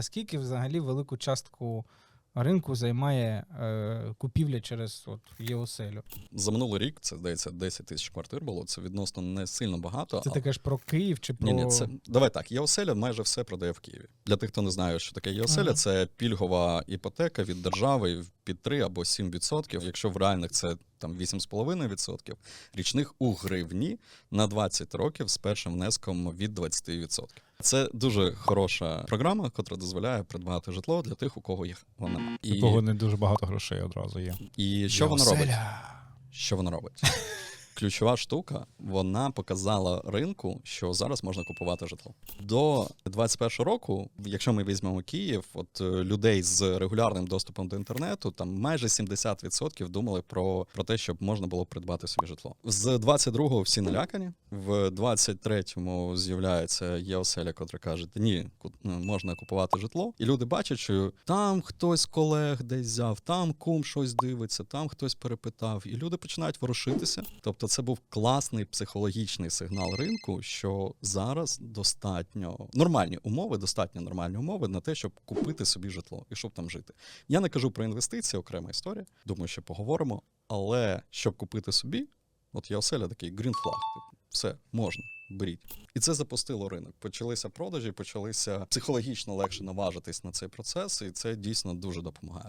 наскільки взагалі велику частку ринку займає е, купівля через от ЄОСЕЛю? За минулий рік це здається 10 тисяч квартир було. Це відносно не сильно багато. Це а- ти кажеш про Київ чи про Ні, ні, це давай так. Єоселя майже все продає в Києві. Для тих, хто не знає, що таке Єоселя, Ага. це пільгова іпотека від держави під 3 або 7 відсотків. Якщо в реальних це там 8,5 відсотків, річних у гривні на 20 років з першим внеском від 20 відсотків. Це дуже хороша програма, яка дозволяє придбати житло для тих, у кого їх вона немає. У кого не дуже багато грошей одразу є. і що вона робить? Що вона робить? Ключова штука, вона показала ринку, що зараз можна купувати житло. До 21 року, якщо ми візьмемо Київ, от е, людей з регулярним доступом до інтернету, там майже 70% думали про, про те, щоб можна було придбати собі житло. З 22-го всі налякані. В 23-му з'являється ЄОСЕЛЯ, котра каже, ні, ну, можна купувати житло. І люди бачать, що там хтось колег десь взяв, там кум щось дивиться, там хтось перепитав, і люди починають ворушитися. Тобто, це був класний психологічний сигнал ринку, що зараз достатньо нормальні умови, достатньо нормальні умови на те, щоб купити собі житло і щоб там жити. Я не кажу про інвестиції, окрема історія. Думаю, що поговоримо. Але щоб купити собі, от я оселя такий грін флаг. Типу, все можна. Беріть. І це запустило ринок. Почалися продажі, почалися психологічно легше наважитись на цей процес, і це дійсно дуже допомагає.